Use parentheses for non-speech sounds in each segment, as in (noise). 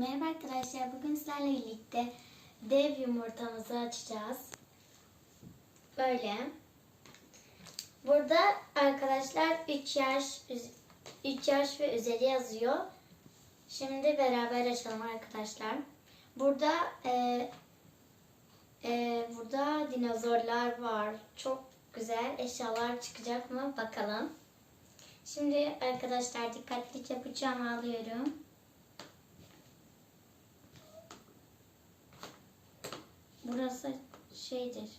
Merhaba arkadaşlar. Bugün sizlerle birlikte dev yumurtamızı açacağız. Böyle. Burada arkadaşlar 3 yaş 3 yaş ve üzeri yazıyor. Şimdi beraber açalım arkadaşlar. Burada e, e, burada dinozorlar var. Çok güzel eşyalar çıkacak mı bakalım. Şimdi arkadaşlar dikkatlice bıçağımı alıyorum. Burası şeydir.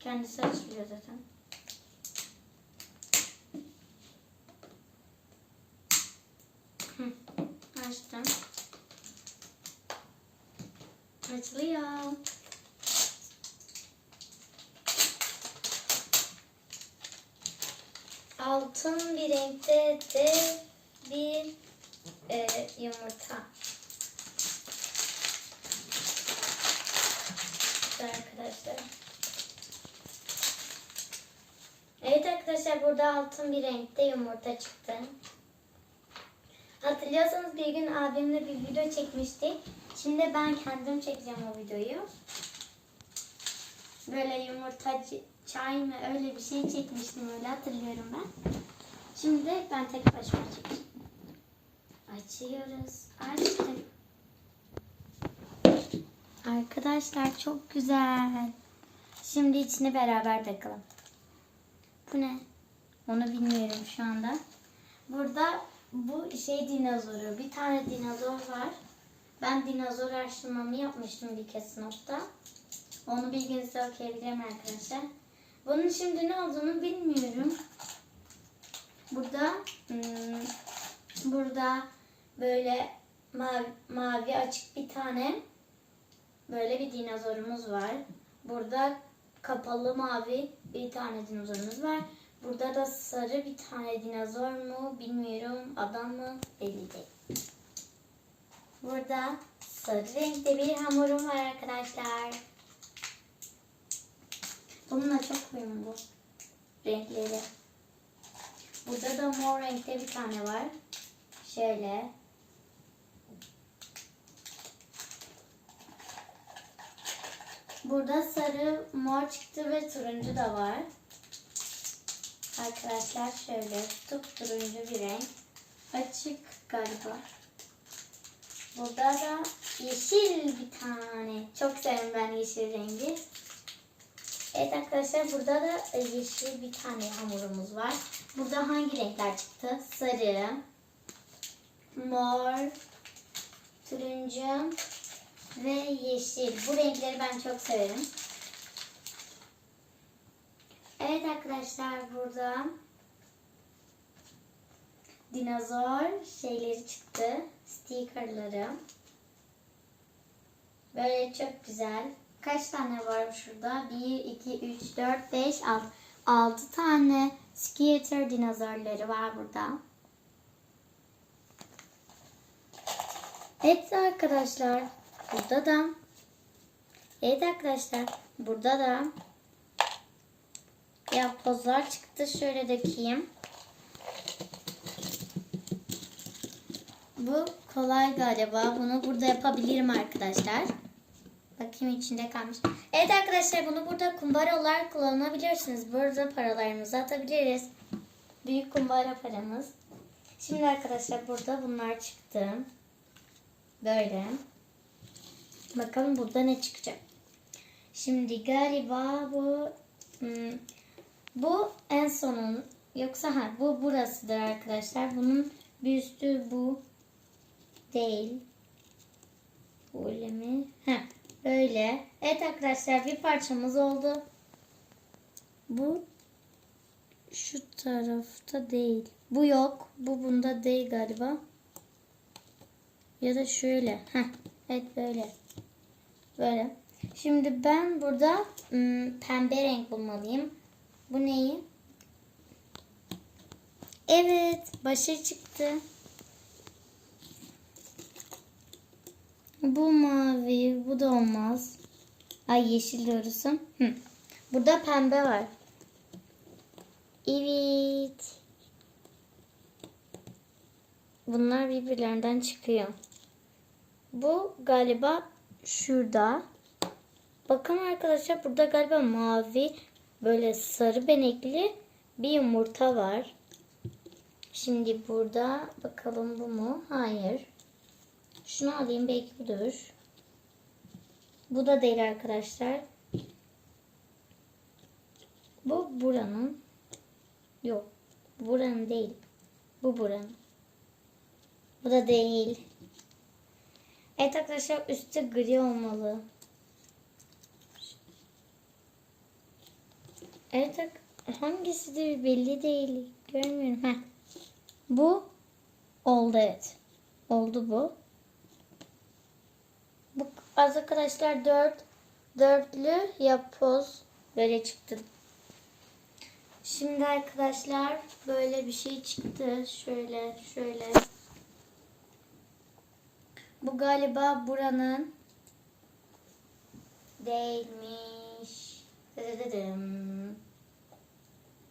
Kendisi açılıyor zaten. Hı, Açtım. Açılıyor. Altın bir renkte de bir e, yumurta. Güzel arkadaşlar. Evet arkadaşlar burada altın bir renkte yumurta çıktı. Hatırlıyorsanız bir gün abimle bir video çekmiştik. Şimdi ben kendim çekeceğim o videoyu. Böyle yumurta çay mı öyle bir şey çekmiştim öyle hatırlıyorum ben. Şimdi ben tek başıma çekeceğim. Açıyoruz. Açtım. Arkadaşlar çok güzel. Şimdi içini beraber takalım. Bu ne? Onu bilmiyorum şu anda. Burada bu şey dinozoru. Bir tane dinozor var. Ben dinozor araştırmamı yapmıştım bir kez sınıfta. Onu bilginize okuyabilirim arkadaşlar. Bunun şimdi ne olduğunu bilmiyorum. Burada hmm, burada böyle mavi, mavi açık bir tane böyle bir dinozorumuz var. Burada kapalı mavi bir tane dinozorumuz var. Burada da sarı bir tane dinozor mu bilmiyorum. Adam mı belli değil. Burada sarı renkte bir hamurum var arkadaşlar. Bununla çok uyumlu renkleri. Burada da mor renkte bir tane var. Şöyle. Burada sarı, mor çıktı ve turuncu da var. Arkadaşlar şöyle tup turuncu bir renk. Açık galiba. Burada da yeşil bir tane. Çok severim ben yeşil rengi. Evet arkadaşlar burada da yeşil bir tane hamurumuz var. Burada hangi renkler çıktı? Sarı, mor, turuncu ve yeşil. Bu renkleri ben çok severim. Evet arkadaşlar burada dinozor şeyleri çıktı. Stickerları. Böyle çok güzel. Kaç tane var şurada? 1, 2, 3, 4, 5, 6. 6 tane skater dinozorları var burada. Evet arkadaşlar. Burada da Evet arkadaşlar. Burada da ya pozlar çıktı. Şöyle dökeyim. Bu kolay galiba. Bunu burada yapabilirim arkadaşlar. Bakayım içinde kalmış. Evet arkadaşlar bunu burada kumbara olarak kullanabilirsiniz. Burada paralarımızı atabiliriz. Büyük kumbara paramız. Şimdi arkadaşlar burada bunlar çıktı. Böyle. Bakalım burada ne çıkacak. Şimdi galiba bu hmm, bu en sonun yoksa ha bu burasıdır arkadaşlar. Bunun bir üstü bu değil. Böyle mi? Heh, böyle. Evet arkadaşlar bir parçamız oldu. Bu şu tarafta değil. Bu yok. Bu bunda değil galiba. Ya da şöyle. Heh, evet böyle. Böyle. Şimdi ben burada ım, pembe renk bulmalıyım. Bu neyi? Evet, başa çıktı. Bu mavi, bu da olmaz. Ay yeşil doğrusu. Hı. Burada pembe var. Evet. Bunlar birbirlerinden çıkıyor. Bu galiba şurada. Bakın arkadaşlar burada galiba mavi böyle sarı benekli bir yumurta var. Şimdi burada bakalım bu mu? Hayır. Şunu alayım belki budur. Bu da değil arkadaşlar. Bu buranın. Yok. Buranın değil. Bu buranın. Bu da değil. Evet arkadaşlar üstü gri olmalı. Evet hangisi de belli değil. Görmüyorum. Heh. Bu oldu evet. Oldu bu. Bu az arkadaşlar dört dörtlü yapboz böyle çıktı. Şimdi arkadaşlar böyle bir şey çıktı. Şöyle şöyle. Bu galiba buranın değilmiş. (laughs)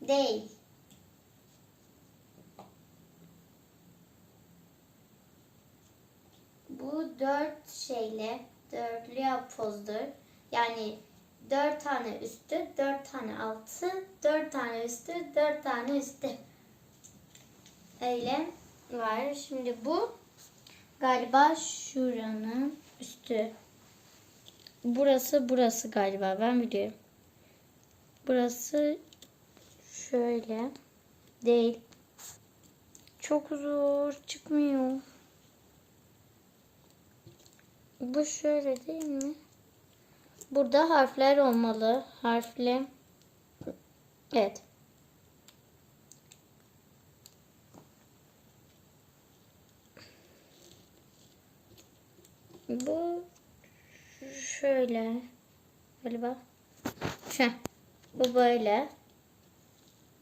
Değil. Bu dört şeyle dörtlü yapbozdur. Yani dört tane üstü, dört tane altı, dört tane üstü, dört tane üstü. Öyle var. Şimdi bu galiba şuranın üstü. Burası burası galiba ben biliyorum. Burası şöyle değil. Çok zor çıkmıyor. Bu şöyle değil mi? Burada harfler olmalı. Harfle. Evet. Bu şöyle galiba. Şu. Bu böyle.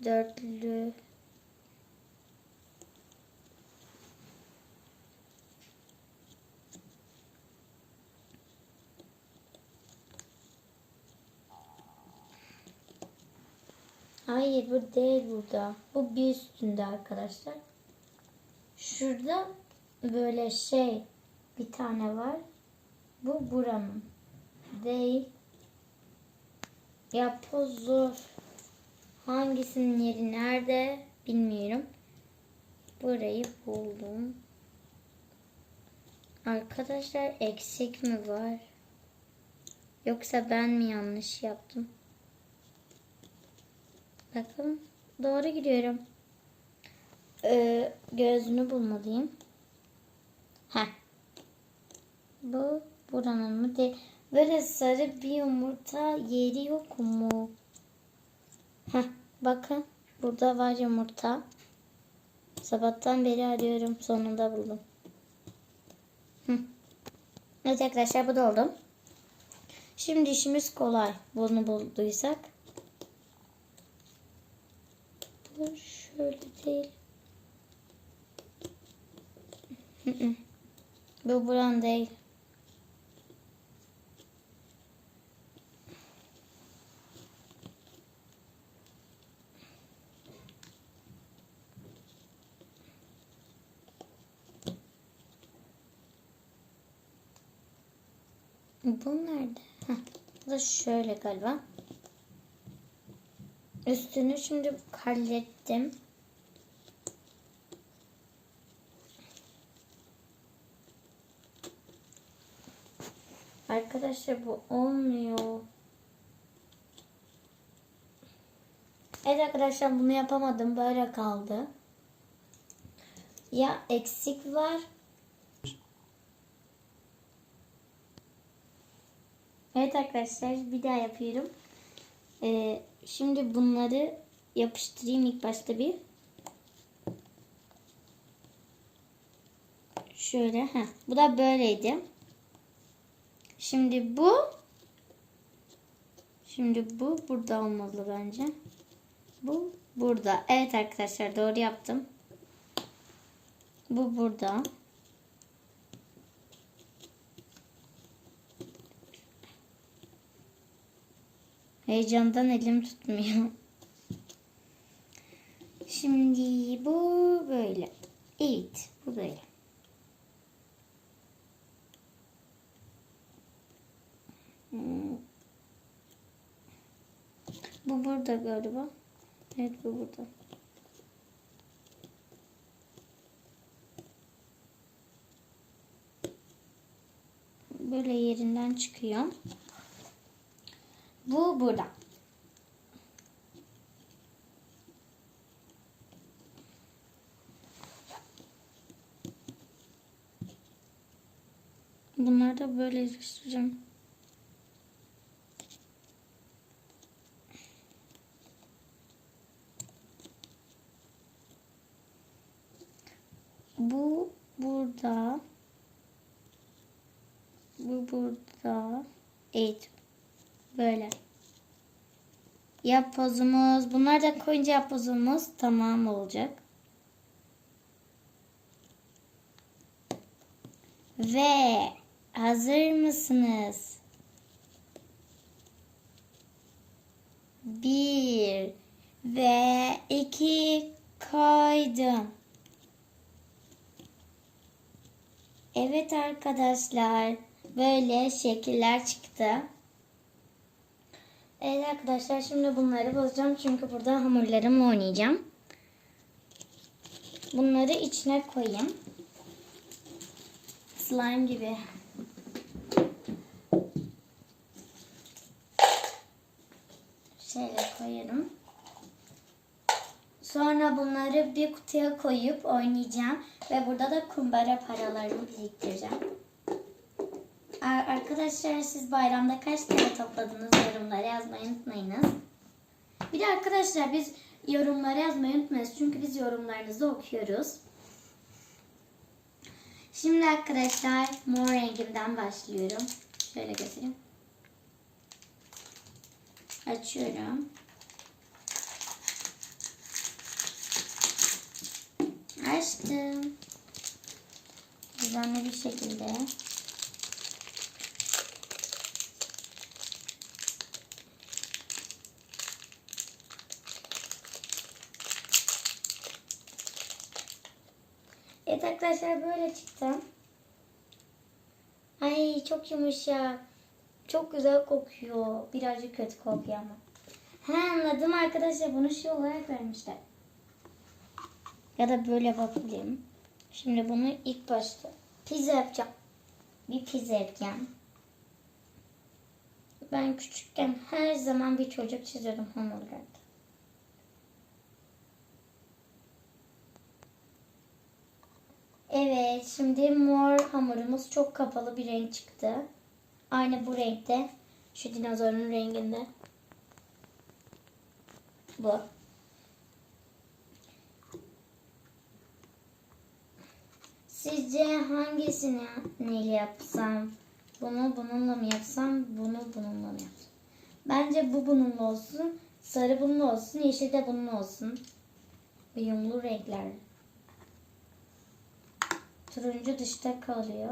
Dörtlü. Hayır bu değil burada. Bu bir üstünde arkadaşlar. Şurada böyle şey bir tane var. Bu buranın. Değil. Yapboz zor. Hangisinin yeri nerede bilmiyorum. Burayı buldum. Arkadaşlar eksik mi var? Yoksa ben mi yanlış yaptım? Bakalım. Doğru gidiyorum. Ee, gözünü bulmalıyım. Heh. Bu buranın mı? De Böyle sarı bir yumurta yeri yok mu? Heh, bakın. Burada var yumurta. Sabahtan beri arıyorum. Sonunda buldum. Hı. Evet arkadaşlar bu da oldu. Şimdi işimiz kolay. Bunu bulduysak. Bu şöyle değil. Hı hı. Bu buran değil. Bu nerede? Bu da şöyle galiba. Üstünü şimdi hallettim. Arkadaşlar bu olmuyor. Evet arkadaşlar bunu yapamadım. Böyle kaldı. Ya eksik var. Evet arkadaşlar bir daha yapıyorum. Ee, şimdi bunları yapıştırayım ilk başta bir. Şöyle. Heh, bu da böyleydi. Şimdi bu. Şimdi bu burada olmalı bence. Bu burada. Evet arkadaşlar doğru yaptım. Bu burada. Heyecandan elim tutmuyor. Şimdi bu böyle. Evet bu böyle. Hmm. Bu burada galiba. Evet bu burada. Böyle yerinden çıkıyor. Bu burada. Bunları da böyle yerleştireceğim. Bu burada. Bu burada. Evet. Böyle. Yapbozumuz. Bunları da koyunca yapbozumuz tamam olacak. Ve hazır mısınız? Bir ve iki koydum. Evet arkadaşlar. Böyle şekiller çıktı. Evet arkadaşlar şimdi bunları bozacağım. Çünkü burada hamurlarımla oynayacağım. Bunları içine koyayım. Slime gibi. Şöyle koyarım. Sonra bunları bir kutuya koyup oynayacağım. Ve burada da kumbara paralarımı biriktireceğim. Ar- Arkadaşlar siz bayramda kaç TL topladınız yorumlara yazmayı unutmayınız. Bir de arkadaşlar biz yorumlara yazmayı unutmayız. Çünkü biz yorumlarınızı okuyoruz. Şimdi arkadaşlar mor rengimden başlıyorum. Şöyle göstereyim. Açıyorum. Açtım. Düzenli bir şekilde. Evet arkadaşlar böyle çıktı. Ay çok yumuşak. Çok güzel kokuyor. Birazcık kötü kokuyor ama. He anladım arkadaşlar. Bunu şey olarak vermişler. Ya da böyle bakayım. Şimdi bunu ilk başta pizza yapacağım. Bir pizza yapacağım. Ben küçükken her zaman bir çocuk çiziyordum hamburgerde. Evet, şimdi mor hamurumuz çok kapalı bir renk çıktı. Aynı bu renkte. Şu dinozorun renginde. Bu. Sizce hangisini neyle yapsam? Bunu bununla mı yapsam? Bunu bununla mı yapsam? Bence bu bununla olsun. Sarı bununla olsun. Yeşil de bununla olsun. Uyumlu renkler. Turuncu dışta kalıyor.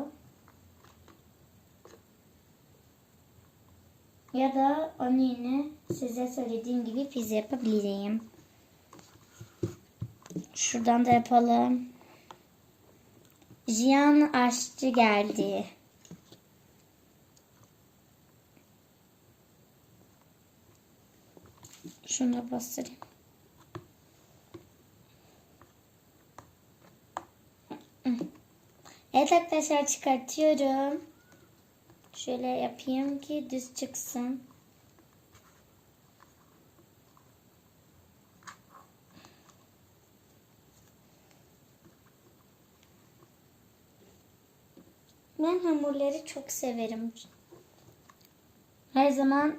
Ya da onu size söylediğim gibi pizza yapabilirim. Şuradan da yapalım. Jiyan aşçı geldi. Şunu da bastırayım. Evet arkadaşlar çıkartıyorum. Şöyle yapayım ki düz çıksın. Ben hamurları çok severim. Her zaman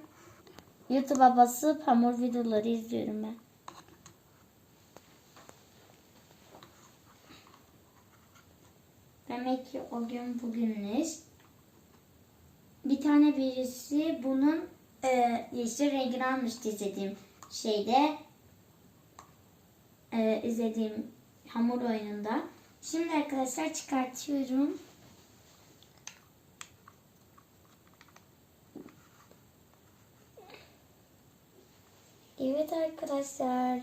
YouTube'a basıp hamur videoları izliyorum ben. Demek ki o gün bugünmüş. Bir tane birisi bunun e, yeşil rengini almıştı izlediğim şeyde. E, izlediğim hamur oyununda. Şimdi arkadaşlar çıkartıyorum. Evet arkadaşlar.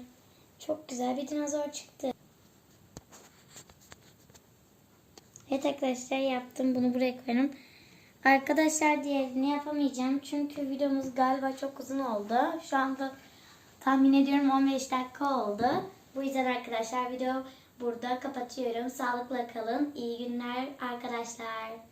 Çok güzel bir dinozor çıktı. Evet arkadaşlar yaptım. Bunu buraya koyarım. Arkadaşlar diğerini yapamayacağım. Çünkü videomuz galiba çok uzun oldu. Şu anda tahmin ediyorum 15 dakika oldu. Bu yüzden arkadaşlar video burada kapatıyorum. Sağlıkla kalın. İyi günler arkadaşlar.